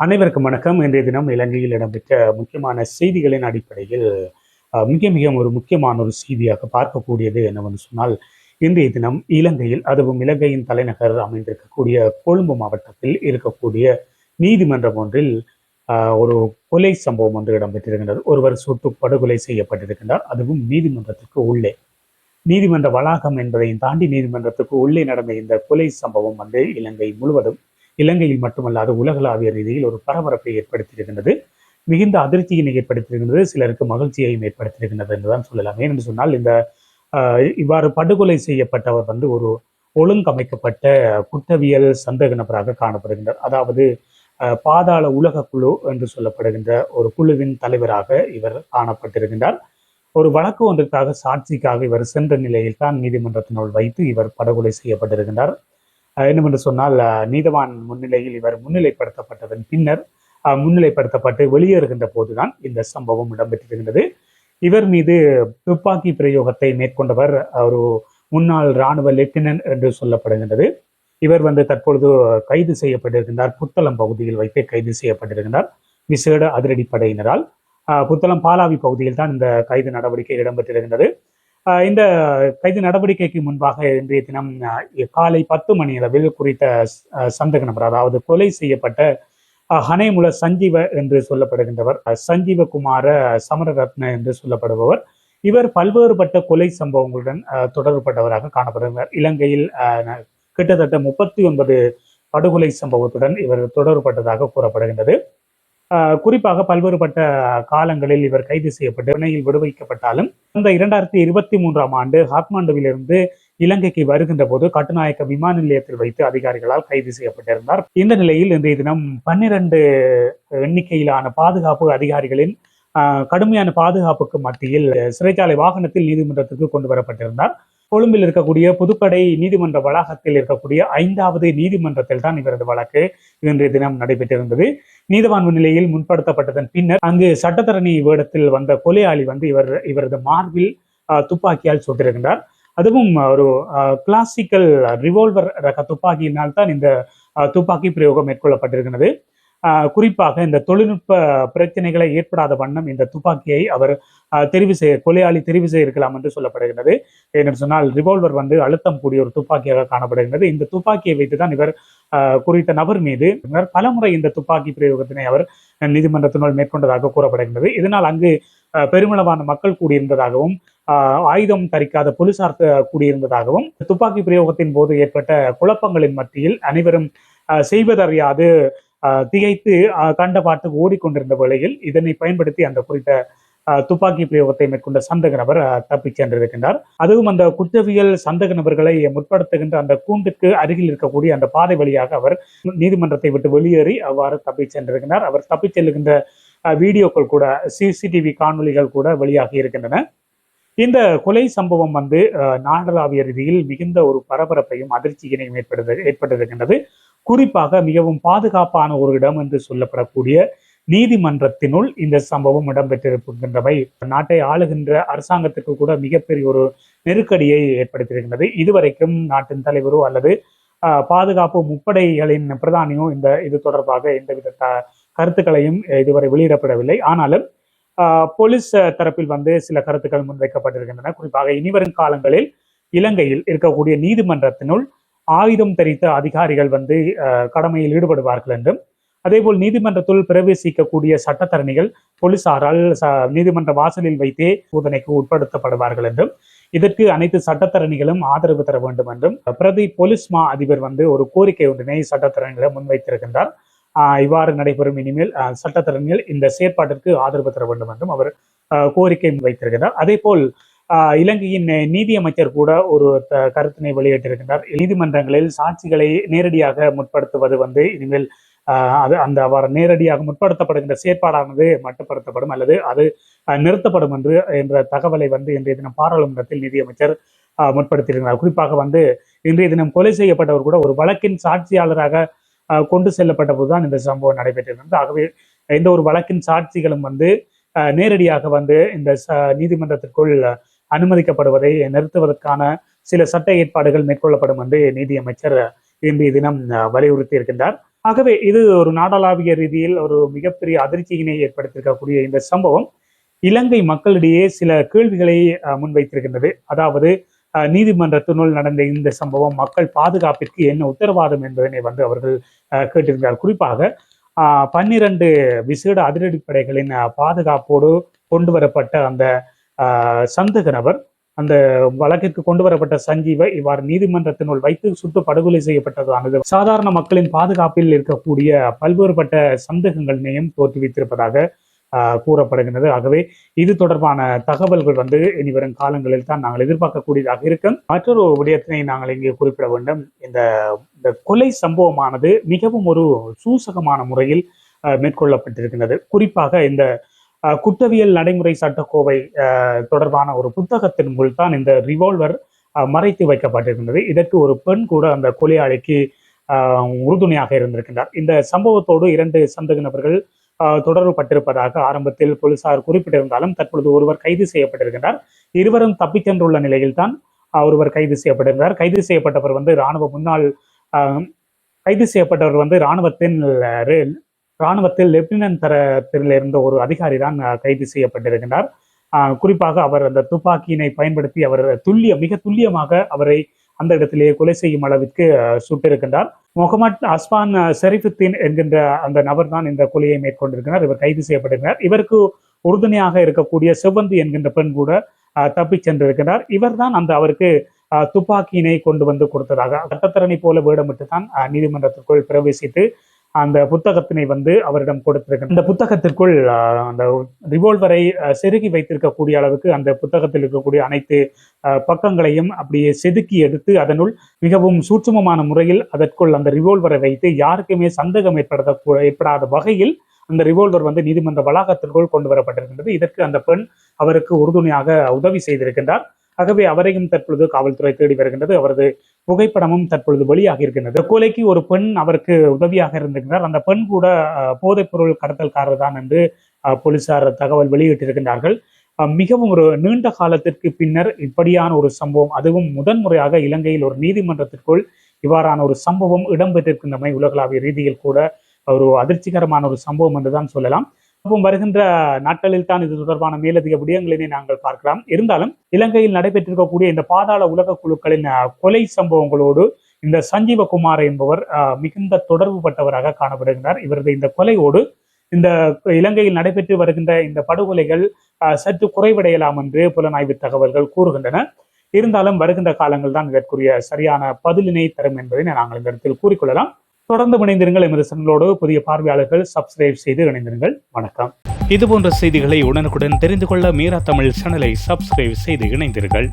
அனைவருக்கும் வணக்கம். இன்றைய தினம் இலங்கையில் இடம்பெற்ற முக்கியமான செய்திகளின் அடிப்படையில் மிக மிக ஒரு முக்கியமான ஒரு செய்தியாக பார்க்கக்கூடியது என்னவென்று சொன்னால் இன்றைய தினம் இலங்கையில் அதுவும் இலங்கையின் தலைநகர் அமைந்திருக்கக்கூடிய கொழும்பு மாவட்டத்தில் இருக்கக்கூடிய நீதிமன்றம் ஒன்றில் ஒரு கொலை சம்பவம் ஒன்று இடம்பெற்றிருக்கின்றது. ஒருவர் சுட்டு படுகொலை செய்யப்பட்டிருக்கின்றார். அதுவும் நீதிமன்றத்திற்கு உள்ளே. நீதிமன்ற வளாகம் என்பதையும் தாண்டி நீதிமன்றத்துக்கு உள்ளே நடந்த இந்த கொலை சம்பவம் வந்து இலங்கை முழுவதும் இலங்கையில் மட்டுமல்லாது உலகளாவிய ரீதியில் ஒரு பரபரப்பை ஏற்படுத்தியிருக்கின்றது. மிகுந்த அதிர்ச்சியினை ஏற்படுத்தியிருக்கின்றது. சிலருக்கு மகிழ்ச்சியையும் ஏற்படுத்தியிருக்கின்றது என்றுதான் சொல்லலாம். ஏனென்று சொன்னால் இந்த இவ்வாறு படுகொலை செய்யப்பட்டவர் வந்து ஒரு ஒழுங்கமைக்கப்பட்ட குற்றவியல் சந்தேக நபராக காணப்படுகின்றார். அதாவது பாதாள உலக குழு என்று சொல்லப்படுகின்ற ஒரு குழுவின் தலைவராக இவர் காணப்பட்டிருக்கின்றார். ஒரு வழக்கு ஒன்றுக்காக சாட்சிக்காக இவர் சென்ற நிலையில் தான் நீதிமன்றத்தினுள் வைத்து இவர் படுகொலை செய்யப்பட்டிருக்கின்றார். என்னவென்று சொன்னால் நீதவான் முன்னிலையில் இவர் முன்னிலைப்படுத்தப்பட்டதன் பின்னர் முன்னிலைப்படுத்தப்பட்டு வெளியேறுகின்ற போதுதான் இந்த சம்பவம் இடம்பெற்றிருக்கின்றது இவர் மீது துப்பாக்கி பிரயோகத்தை மேற்கொண்டவர் ஒரு முன்னாள் இராணுவ லெப்டினன்ட் என்று சொல்லப்படுகின்றது. இவர் வந்து தற்பொழுது கைது செய்யப்பட்டிருக்கின்றார். புத்தளம் பகுதியில் வைத்து கைது செய்யப்பட்டிருக்கின்றார். விசேட அதிரடிப்படையினரால் புத்தளம் பாலாவி பகுதியில் தான் இந்த கைது நடவடிக்கை இடம்பெற்றிருக்கின்றது. இந்த கைது நடவடிக்கைக்கு முன்பாக இன்றைய தினம் காலை பத்து மணி அளவில் குறித்த சந்தக நபர் அதாவது கொலை செய்யப்பட்ட ஹனேமுல சஞ்சீவ என்று சொல்லப்படுகின்றவர் சஞ்சீவ சஞ்சீவகுமார சமரரத்ன என்று சொல்லப்படுபவர். இவர் பல்வேறுபட்ட கொலை சம்பவங்களுடன் தொடர்புபட்டவராக காணப்படுகிறார். இலங்கையில் கிட்டத்தட்ட முப்பத்தி ஒன்பது படுகொலை சம்பவத்துடன் இவர் தொடர்புபட்டதாக கூறப்படுகின்றது. குறிப்பாக பல்வேறுபட்ட காலங்களில் இவர் கைது செய்யப்பட்டு பிணையில் விடுவிக்கப்பட்டாலும் இந்த இரண்டாயிரத்தி இருபத்தி மூன்றாம் ஆண்டு காத்மாண்டுவிலிருந்து இலங்கைக்கு வருகின்ற போது கட்டுநாயக்க விமான நிலையத்தில் வைத்து அதிகாரிகளால் கைது செய்யப்பட்டிருந்தார். இந்த நிலையில் இன்றைய தினம் பன்னிரண்டு எண்ணிக்கையிலான பாதுகாப்பு அதிகாரிகளின் ஆஹ், கடுமையான பாதுகாப்புக்கு மத்தியில் சிறைச்சாலை வாகனத்தில் நீதிமன்றத்துக்கு கொண்டு வரப்பட்டிருந்தார். கொழும்பில் இருக்கக்கூடிய புதுக்கடை நீதிமன்ற வளாகத்தில் இருக்கக்கூடிய ஐந்தாவது நீதிமன்றத்தில் தான் இவரது வழக்கு இன்றைய தினம் நடைபெற்றிருந்தது. நீதவான் முன்னிலையில் முன்படுத்தப்பட்டதன் பின்னர் அங்கு சட்டத்தரணி வேடத்தில் வந்த கொலையாளி வந்து இவர் இவரது மார்பில் துப்பாக்கியால் சுட்டிருக்கின்றார் அதுவும் ஒரு கிளாசிக்கல் ரிவால்வர் ரக துப்பாக்கியினால் தான் இந்த துப்பாக்கி பிரயோகம் மேற்கொள்ளப்பட்டிருக்கிறது. குறிப்பாக இந்த தொழில்நுட்ப பிரச்சனைகளை ஏற்படாத வண்ணம் இந்த துப்பாக்கியை அவர் தெரிவு செய்ய கொலையாளி தெரிவு செய்திருக்கலாம் என்று சொல்லப்படுகிறது என்று சொன்னால் ரிவால்வர் வந்து அழுத்தம் கூடிய ஒரு துப்பாக்கியாக காணப்படுகிறது இந்த துப்பாக்கியை வைத்துதான் இவர் குறித்த நபர் மீது பலமுறை இந்த துப்பாக்கி பிரயோகத்தினை அவர் நீதிமன்றத்தினுள் மேற்கொண்டதாக கூறப்படுகின்றது. இதனால் அங்கு பெருமளவான மக்கள் கூடியிருந்ததாகவும் ஆஹ், ஆயுதம் தரிக்காத போலீசார் கூடியிருந்ததாகவும் துப்பாக்கி பிரயோகத்தின் போது ஏற்பட்ட குழப்பங்களின் மத்தியில் அனைவரும் ஆஹ், செய்வதறியாது திகைத்து கண்ட பாட்டுக்கு ஓடிக்கொண்டிருந்த வேளையில் இதனை பயன்படுத்தி அந்த குறித்த துப்பாக்கி பிரயோகத்தை மேற்கொண்ட சந்தக நபர் தப்பிச் சென்றிருக்கின்றார். அதுவும் அந்த குற்றவியல் சந்தக நபர்களை முற்படுத்துகின்ற அந்த கூண்டுக்கு அருகில் இருக்கக்கூடிய அந்த பாதை வழியாக அவர் நீதிமன்றத்தை விட்டு வெளியேறி அவ்வாறு தப்பிச் சென்றிருக்கிறார் அவர் தப்பிச் செல்லுகின்ற அஹ், வீடியோக்கள் கூட சிசிடிவி காணொளிகள் கூட வெளியாகி இருக்கின்றன. இந்த கொலை சம்பவம் வந்து அஹ், நாடளாவிய ரீதியில் மிகுந்த ஒரு பரபரப்பையும் அதிர்ச்சியினையும் ஏற்படுது ஏற்பட்டிருக்கின்றது. குறிப்பாக மிகவும் பாதுகாப்பான ஒரு இடம் என்று சொல்லப்படக்கூடிய நீதிமன்றத்தினுள் இந்த சம்பவம் இடம்பெற்றிருக்கின்றவை. நாட்டை ஆளுகின்ற அரசாங்கத்திற்கு கூட மிகப்பெரிய ஒரு நெருக்கடியை ஏற்படுத்தியிருக்கின்றது. இதுவரைக்கும் நாட்டின் தலைவரோ அல்லது ஆஹ், பாதுகாப்பு முப்படைகளின் பிரதானியோ இந்த இது தொடர்பாக எந்தவித த- கருத்துக்களையும் இதுவரை வெளியிடப்படவில்லை. ஆனாலும் ஆஹ், போலீஸ் தரப்பில் வந்து சில கருத்துக்கள் முன்வைக்கப்பட்டிருக்கின்றன. குறிப்பாக இனிவரும் காலங்களில் இலங்கையில் இருக்கக்கூடிய நீதிமன்றத்தினுள் ஆயுதம் தரித்த அதிகாரிகள் வந்து கடமையில் ஈடுபடுவார்கள் என்றும் அதேபோல் நீதிமன்றத்துள் பிரவேசிக்கக்கூடிய சட்டத்தரணிகள் போலீசாரால் நீதிமன்ற வாசலில் வைத்தே சோதனைக்கு உட்படுத்தப்படுவார்கள் என்றும் இதற்கு அனைத்து சட்டத்தரணிகளும் ஆதரவு தர வேண்டும் என்றும் பிரதி போலீஸ் மா அதிபர் வந்து ஒரு கோரிக்கை ஒன்றினை சட்டத்தரணிகளை முன்வைத்திருக்கின்றார். இவ்வாறு நடைபெறும் இனிமேல் சட்டத்தரணிகள் இந்த செயற்பாட்டிற்கு ஆதரவு தர வேண்டும் என்றும் அவர் கோரிக்கை முன்வைத்திருக்கிறார் அதே போல் இலங்கையின் நீதியமைச்சர் கூட ஒரு த- கருத்தினை வெளியிட்டிருக்கின்றார். நீதிமன்றங்களில் சாட்சிகளை நேரடியாக முற்படுத்துவது வந்து இனிமேல் ஆஹ் அது அந்த அவ்வாறு நேரடியாக முற்படுத்தப்படுகின்ற செயற்பாடானது மட்டுப்படுத்தப்படும் அல்லது அது நிறுத்தப்படும் என்று என்ற தகவலை வந்து இன்றைய தினம் பாராளுமன்றத்தில் நிதியமைச்சர் ஆஹ் முற்படுத்தியிருக்கிறார். குறிப்பாக வந்து இன்றைய தினம் கொலை செய்யப்பட்டவர் கூட ஒரு வழக்கின் சாட்சியாளராக கொண்டு செல்லப்பட்ட போதுதான் இந்த சம்பவம் நடைபெற்றிருந்தது. ஆகவே எந்த ஒரு வழக்கின் சாட்சிகளும் வந்து நேரடியாக வந்து இந்த நீதிமன்றத்திற்குள் அனுமதிக்கப்படுவதை நிறுத்துவதற்கான சில சட்ட ஏற்பாடுகள் மேற்கொள்ளப்படும் என்று நீதியமைச்சர் இன்றைய தினம் வலியுறுத்தி இருக்கின்றார் ஆகவே இது ஒரு நாடளாவிய ரீதியில் ஒரு மிகப்பெரிய அதிர்ச்சியினை ஏற்படுத்தியிருக்கக்கூடிய இந்த சம்பவம் இலங்கை மக்களிடையே சில கேள்விகளை அஹ், முன்வைத்திருக்கின்றது. அதாவது அஹ், நீதிமன்றத்தினுள் நடந்த இந்த சம்பவம் மக்கள் பாதுகாப்பிற்கு என்ன உத்தரவாதம் என்பதனை வந்து அவர்கள் அஹ், கேட்டிருந்தார். குறிப்பாக பன்னிரண்டு விசேட அதிரடிப்படைகளின் பாதுகாப்போடு கொண்டு வரப்பட்ட அந்த சந்தேக நபர் அந்த வழக்கிற்கு கொண்டு வரப்பட்ட சஞ்சீவை இவ்வாறு நீதிமன்றத்தினுள் வைத்து சுட்டு படுகொலை செய்யப்பட்டதானது. சாதாரண மக்களின் பாதுகாப்பில் இருக்கக்கூடிய பல்வேறுபட்ட சந்தேகங்களினையும் தோற்றுவித்திருப்பதாக கூறப்படுகின்றது. ஆகவே இது தொடர்பான தகவல்கள் வந்து இனி வரும் காலங்களில் தான் நாங்கள் எதிர்பார்க்கக்கூடியதாக இருக்கும். மற்றொரு விடயத்தினை நாங்கள் இங்கே குறிப்பிட வேண்டும். இந்த இந்த கொலை சம்பவமானது மிகவும் ஒரு சூசகமான முறையில் மேற்கொள்ளப்பட்டிருக்கின்றது. குறிப்பாக இந்த குற்றவியல் நடைமுறை சட்டக்கோவை தொடர்பான ஒரு புத்தகத்தின் முள் தான் இந்த ரிவால்வர் மறைத்து வைக்கப்பட்டிருந்தது இதற்கு ஒரு பெண் கூட அந்த கொலையாளிக்கு ஆஹ், உறுதுணையாக இருந்திருக்கின்றார். இந்த சம்பவத்தோடு இரண்டு சந்தேக நபர்கள் தொடர்பு பட்டிருப்பதாக ஆரம்பத்தில் போலீசார் குறிப்பிட்டிருந்தாலும் தற்பொழுது ஒருவர் கைது செய்யப்பட்டிருக்கின்றார். இருவரும் தப்பிச்சென்றுள்ள நிலையில்தான் நிலையில் தான் ஒருவர் கைது செய்யப்பட்டிருந்தார். கைது செய்யப்பட்டவர் வந்து இராணுவ முன்னாள் ஆஹ், கைது செய்யப்பட்டவர் வந்து இராணுவத்தின் இராணுவத்தில் லெப்டினன்ட் தரத்தில் இருந்த ஒரு அதிகாரி தான் கைது செய்யப்பட்டிருக்கின்றார். ஆஹ், குறிப்பாக அவர் அந்த துப்பாக்கியினை பயன்படுத்தி அவர் துல்லிய மிக துல்லியமாக அவரை அந்த இடத்திலேயே கொலை செய்யும் அளவிற்கு சுட்டிருக்கின்றார். முகமது அஸ்பான் ஷெரீஃபுத்தீன் என்கின்ற அந்த நபர் தான் இந்த கொலையை மேற்கொண்டிருக்கிறார். இவர் கைது செய்யப்பட்டிருக்கிறார். இவருக்கு உறுதுணையாக இருக்கக்கூடிய செவ்வந்தி என்கின்ற பெண் கூட அஹ், தப்பிச் சென்றிருக்கிறார் இவர்தான் அந்த அவருக்கு அஹ், துப்பாக்கியினை கொண்டு வந்து கொடுத்ததாக சட்டத்தரணி போல வேடமிட்டு தான் நீதிமன்றத்திற்குள் பிரவேசித்து அந்த புத்தகத்தினை வந்து அவரிடம் கொடுத்திருக்கிறார் இந்த புத்தகத்திற்குள் அந்த ரிவால்வரை செருகி வைத்திருக்கக்கூடிய அளவுக்கு அந்த புத்தகத்தில் இருக்கக்கூடிய அனைத்து பக்கங்களையும் அப்படியே செதுக்கி எடுத்து அதனுள் மிகவும் சூட்சுமமான முறையில் அதற்குள் அந்த ரிவால்வரை வைத்து யாருக்குமே சந்தேகம் ஏற்பட ஏற்படாத வகையில் அந்த ரிவால்வர் வந்து நீதிமன்ற வளாகத்திற்குள் கொண்டு வரப்பட்டிருக்கின்றது. இதற்கு அந்த பெண் அவருக்கு உறுதுணையாக உதவி செய்திருக்கின்றார். ஆகவே அவரையும் தற்பொழுது காவல்துறை தேடி வருகின்றது. அவரது புகைப்படமும் தற்பொழுது வெளியாகி இருக்கின்றது. கொலைக்கு ஒரு பெண் அவருக்கு உதவியாக இருந்திருக்கிறார். அந்த பெண் கூட போதைப்பொருள் கடத்தல்காரர் தான் என்று போலீசார் தகவல் வெளியிட்டிருக்கின்றார்கள். மிகவும் ஒரு நீண்ட காலத்திற்கு பின்னர் இப்படியான ஒரு சம்பவம் அதுவும் முதன்முறையாக இலங்கையில் ஒரு நீதிமன்றத்திற்குள் இவ்வாறான ஒரு சம்பவம் இடம்பெற்றிருக்கின்றமை உலகளாவிய ரீதியில் கூட ஒரு அதிர்ச்சிகரமான ஒரு சம்பவம் என்றுதான் சொல்லலாம். வருகின்ற நாட்களில் தான் இது தொடர்பான மேலதிக விடயங்களினை நாங்கள் பார்க்கலாம். இருந்தாலும் இலங்கையில் நடைபெற்றிருக்கக்கூடிய இந்த பாதாள உலக குழுக்களின் கொலை சம்பவங்களோடு இந்த சஞ்சீவகுமார் என்பவர் மிகுந்த தொடர்பு பட்டவராக காணப்படுகிறார். இவரது இந்த கொலையோடு இந்த இலங்கையில் நடைபெற்று வருகின்ற இந்த படுகொலைகள் சற்று குறைவடையலாம் என்று புலனாய்வு தகவல்கள் கூறுகின்றன. இருந்தாலும் வருகின்ற காலங்கள் தான் இதற்குரிய சரியான பதிலினை தரும் என்பதை நாங்கள் இந்த இடத்தில் கூறிக்கொள்ளலாம். தொடர்ந்து இணைந்திருங்கள் எமது சேனலோடு புதிய பார்வையாளர்கள் சப்ஸ்கிரைப் செய்து இணைந்திருங்கள். வணக்கம். இதுபோன்ற செய்திகளை உடனுக்குடன் தெரிந்து கொள்ள மீரா தமிழ் சேனலை சப்ஸ்கிரைப் செய்து இணைந்தீர்கள்